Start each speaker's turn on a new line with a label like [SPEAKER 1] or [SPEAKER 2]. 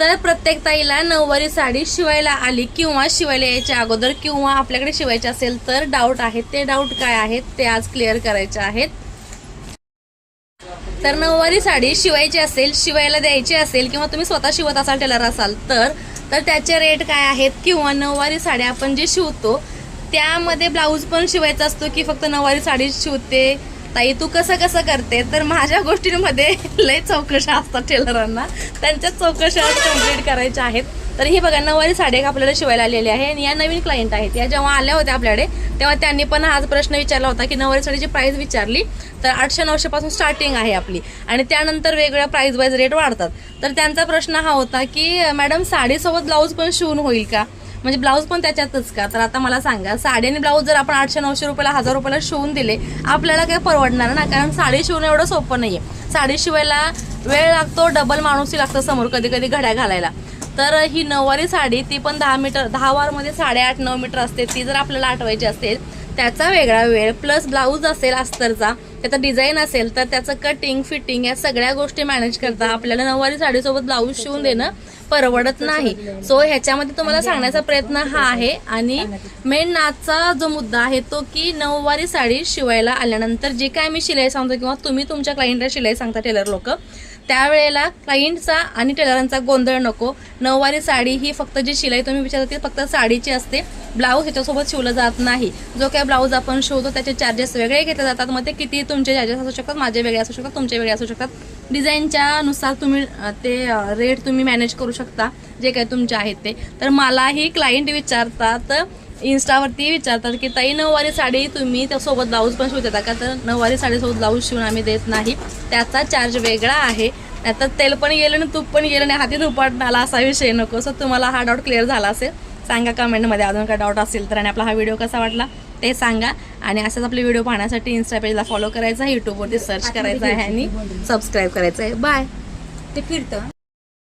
[SPEAKER 1] तर प्रत्येक ताईला नऊवारी साडी शिवायला आली किंवा शिवायला यायच्या अगोदर किंवा आपल्याकडे शिवायचे असेल तर डाऊट आहेत ते डाऊट काय आहेत? ते आज क्लिअर करायचे आहेत. तर नऊवारी साडी शिवायची असेल शिवायला द्यायची असेल किंवा तुम्ही स्वतः शिवत असाल टेलर असाल तर तर त्याचे रेट काय आहेत? किंवा नऊवारी साड्या आपण जे शिवतो त्यामध्ये ब्लाऊज पण शिवायचा असतो की फक्त नऊवारी साडी शिवते? ताई तू कसं कसं करते? तर माझ्या गोष्टींमध्ये लय चौकशा असतात टेलरांना. त्यांच्या चौकशा कंप्लीट करायच्या आहेत. तर ही बघा नऊवारी साडी एक आपल्याला शिवायला आलेली आहे आणि या नवीन क्लायंट आहेत. या जेव्हा आल्या होत्या आपल्याकडे तेव्हा त्यांनी पण हाच प्रश्न विचारला होता की नऊवारी साडीची प्राईस विचारली. तर आठशे नऊशेपासून स्टार्टिंग आहे आपली. आणि त्यानंतर वेगवेगळ्या प्राईज वाईज रेट वाढतात. तर त्यांचा प्रश्न हा होता की मॅडम साडीसोबत ब्लाऊज पण शिवून होईल का? म्हणजे ब्लाऊज पण त्याच्यातच का? तर आता मला सांगा साड्याने ब्लाऊज जर आपण आठशे नऊशे रुपयाला हजार रुपयाला शिवून दिले आपल्याला काय परवडणार ना? कारण साडी शिवणं एवढं सोपं नाहीये. साडी शिवायला वेळ लागतो डबल माणूसही लागतं समोर कधी कधी घड्या घालायला. तर ही नऊवारी साडी ती पण दहा मीटर दहा वारमध्ये साडेआठ नऊ मीटर असते. ती जर आपल्याला आठवायची असेल त्याचा वेगळा वेळ प्लस ब्लाऊज असेल अस्तरचा त्याचं डिझाईन असेल तर त्याचं कटिंग फिटिंग या सगळ्या गोष्टी मॅनेज करता. आपल्याला नऊवारी साडीसोबत ब्लाऊज शिवून देणं परवडत नाही. सो ह्याच्यामध्ये तुम्हाला सांगण्याचा प्रयत्न हा आहे. आणि मेन नाचचा जो मुद्दा आहे तो की नऊवारी साडी शिवायला आल्यानंतर जे काय मी शिलाई सांगतो किंवा तुम्ही तुमच्या क्लायंटला शिलाई सांगता टेलर लोक त्यावेळेला क्लायंटचा आणि टेलरांचा गोंधळ नको. नऊवारी साडी ही फक्त जी शिलाई तुम्ही विचारता ती फक्त साडीची असते. ब्लाऊज ह्याच्यासोबत शिवलं जात नाही. जो काय ब्लाऊज आपण शिवतो त्याचे चार्जेस वेगळे घेतले जातात. मग ते किती तुमचे चार्जेस असू शकतात माझे वेगळे असू शकतात तुमचे वेगळे असू शकतात. डिझाईनच्या नुसार तुम्ही ते रेट तुम्ही मॅनेज करू शकता. जे काय तुमचे आहेत ते. तर मलाही क्लायंट विचारतात इन्स्टावरती विचारतात की ताई नऊवारी साडी तुम्ही त्यासोबत ब्लाऊज पण शिवत देता का? तर नऊवारी साडीसोबत ब्लाऊज शिवून आम्ही देत नाही. त्याचा चार्ज वेगळा आहे. त्यात तेल पण गेलं आणि तूप पण गेलं आणि हाती तुपाट आला असा विषय नको. सो तुम्हाला हा डाऊट क्लिअर झाला असेल सांगा कमेंटमध्ये अजून काय डाऊट असेल तर आणि आपला हा व्हिडिओ कसा वाटला ते सांगा. आणि असेच आपले व्हिडिओ पाहण्यासाठी इन्स्टा पेजला फॉलो करायचा आहे यूट्यूबवरती सर्च करायचं आहे आणि सबस्क्राईब करायचं आहे. बाय
[SPEAKER 2] ते फिरतं.